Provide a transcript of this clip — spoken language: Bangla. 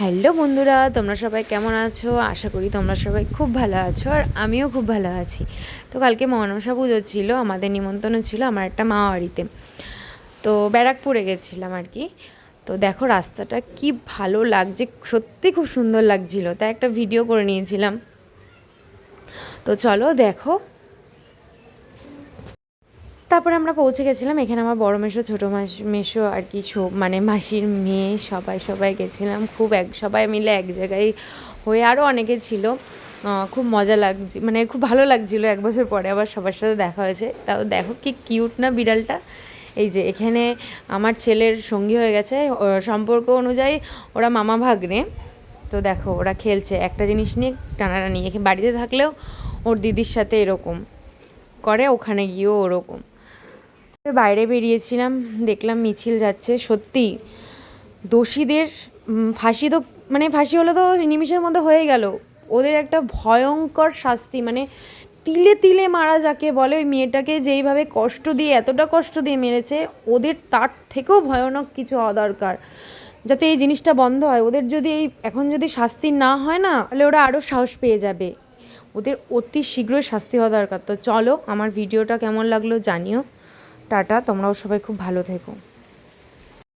হ্যালো বন্ধুরা, তোমরা সবাই কেমন আছো? আশা করি তোমরা সবাই খুব ভালো আছো আর আমিও খুব ভালো আছি। তো কালকে মনসা পুজো ছিল, আমাদের নিমন্ত্রণ ছিল আমার একটা মা বাড়িতে তো ব্যারাকপুরে গেছিলাম আর কি। তো দেখো রাস্তাটা কি ভালো লাগছে, সত্যি খুব সুন্দর লাগছিল। তাই একটা ভিডিও করে নিয়েছিলাম। তো চলো দেখো তারপরে আমরা পৌঁছে গেছিলাম। এখানে আমার বড় মেশো ছোটো মাস মেশো আর কি মানে মাসির মেয়ে, সবাই সবাই গেছিলাম। খুব এক, সবাই মিলে এক জায়গায় হয়ে আরও অনেকে ছিল। খুব মজা লাগছে মানে খুব ভালো লাগছিল। এক বছর পরে আবার সবার সাথে দেখা হয়েছে। তাও দেখো কি কিউট না বিড়ালটা। এই যে এখানে আমার ছেলের সঙ্গী হয়ে গেছে। সম্পর্ক অনুযায়ী ওরা মামা ভাগ্নে। তো দেখো ওরা খেলছে। একটা জিনিস নিয়ে টানাটানি। এখানে বাড়িতে থাকলেও ওর দিদির সাথে এরকম। করে ওখানে গিয়েও ওরকম। বাইরে বেরিয়েছিলাম, দেখলাম মিছিল যাচ্ছে, সত্যি দোষীদের ফাঁসি তো মানে ফাঁসি হলে তো নিমিষের মধ্যে হয়ে গেল। ওদের একটা ভয়ঙ্কর শাস্তি মানে তিলে তিলে মারা যাকে বলে, ওই মেয়েটাকে যেইভাবে কষ্ট দিয়ে, এতটা কষ্ট দিয়ে মেরেছে, ওদের তার থেকেও ভয়ানক কিছু হওয়া দরকার। যাতে এই জিনিসটা বন্ধ হয়। ওদের যদি এই, এখন যদি শাস্তি না হয় না, তাহলে ওরা আরও সাহস পেয়ে যাবে। ওদের অতি শীঘ্রই শাস্তি হওয়া দরকার। তো চলো, আমার ভিডিওটা কেমন লাগল জানিও। টাটা তোমরাও সবাই খুব ভালো থেকো।